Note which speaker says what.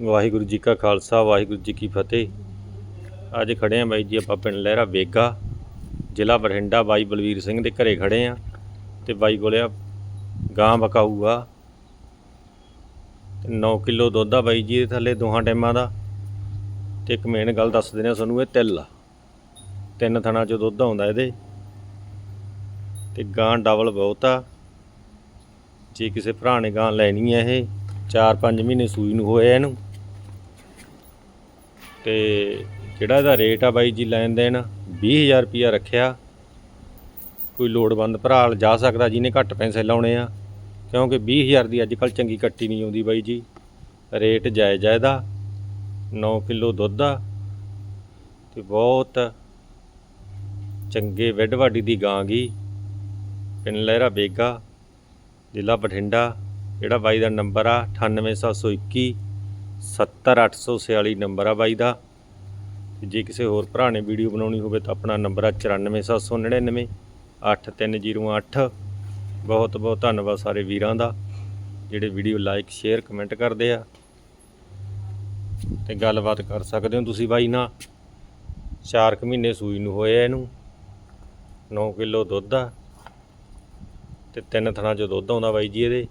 Speaker 1: ਵਾਹਿਗੁਰੂ ਜੀ ਕਾ ਖਾਲਸਾ, ਵਾਹਿਗੁਰੂ ਜੀ ਕੀ ਫਤਿਹ। ਅੱਜ ਖੜੇ ਆ ਬਾਈ ਜੀ, ਆਪਾਂ ਪਿੰਡ ਲਹਿਰਾ ਵੇਗਾ ਜ਼ਿਲ੍ਹਾ ਬਠਿੰਡਾ। ਬਾਈ ਬਲਵੀਰ ਸਿੰਘ ਦੇ ਘਰੇ ਖੜੇ ਆ ਤੇ ਬਾਈ ਕੋਲੇ ਆ ਗਾਂ ਬਕਾਊਗਾ ਆ 9 ਕਿਲੋ ਦੁੱਧ ਆ ਬਾਈ ਜੀ ਦੇ ਥੱਲੇ, ਦੋਹਾਂ ਟਾਈਮਾਂ ਦਾ। ਤੇ ਇੱਕ ਮੇਨ ਗੱਲ ਦੱਸ ਦਿੰਦੇ ਆ ਤੁਹਾਨੂੰ, ਇਹ ਤਿੱਲ ਆ। ਤਿੰਨ ਥਣਾ 'ਚੋਂ ਦੁੱਧ ਆਉਂਦਾ ਇਹਦੇ। ਤੇ ਗਾਂ ਡਬਲ ਬਹੁਤ ਆ। ਜੇ ਕਿਸੇ ਭਰਾ ਨੇ ਗਾਂ ਲੈਣੀ ਹੈ ਇਹ 4-5 ਮਹੀਨੇ ਸੂਈ ਨੂੰ ਹੋਇਆ ਇਹਨੂੰ। ਤੇ ਜਿਹੜਾ ਇਹਦਾ ਰੇਟ ਆ ਬਾਈ ਜੀ ਲੈਣ ਦੇਣ 20000 ਰੁਪਿਆ ਰੱਖਿਆ। ਕੋਈ ਲੋੜਵੰਦ ਭਰਾ ਜਾ ਸਕਦਾ ਜਿਹਨੇ ਘੱਟ ਪੈਸੇ ਲਾਉਣੇ ਆ, ਕਿਉਂਕਿ 20000 ਦੀ ਅੱਜ ਕੱਲ ਚੰਗੀ ਕੱਟੀ ਨਹੀਂ ਆਉਂਦੀ ਬਾਈ ਜੀ। ਰੇਟ ਜਾਇਜ਼ ਆ ਇਹਦਾ 9 ਕਿਲੋ ਦੁੱਧ ਆ। ਤੇ ਬਹੁਤ ਚੰਗੇ ਵੱਡ ਵਾਡੀ ਦੀ ਗਾਂ ਗਈ ਪਿੰਡ ਲਹਿਰਾ ਬੇਗਾ, ਜ਼ਿਲ੍ਹਾ ਬਠਿੰਡਾ। ਜਿਹੜਾ ਬਾਈ ਦਾ ਨੰਬਰ ਆ 98721 70846 ਨੰਬਰ ਆ ਬਾਈ ਦਾ। ਤੇ ਜੇ ਕਿਸੇ ਹੋਰ ਭਰਾ ਨੇ ਵੀਡੀਓ ਬਣਾਉਣੀ ਹੋਵੇ ਤਾਂ ਆਪਣਾ ਨੰਬਰ ਆ 94799 8308 ਬਹੁਤ ਬਹੁਤ ਧੰਨਵਾਦ ਸਾਰੇ ਵੀਰਾਂ ਦਾ, ਜਿਹੜੇ ਵੀਡੀਓ ਲਾਈਕ, ਸ਼ੇਅਰ, ਕਮੈਂਟ ਕਰਦੇ ਆ। ਤੇ ਗੱਲਬਾਤ ਕਰ ਸਕਦੇ ਹੋ ਤੁਸੀਂ ਬਾਈ ਨਾਲ। 4 ਕੁ ਮਹੀਨੇ ਸੂਈ ਨੂੰ ਹੋਇਆ ਇਹਨੂੰ। 9 ਕਿਲੋ ਦੁੱਧ ਆ। ਤੇ ਤਿੰਨ ਥਣਾ 'ਚੋਂ ਦੁੱਧ ਆਉਂਦਾ ਬਾਈ ਜੀ ਇਹਦੇ।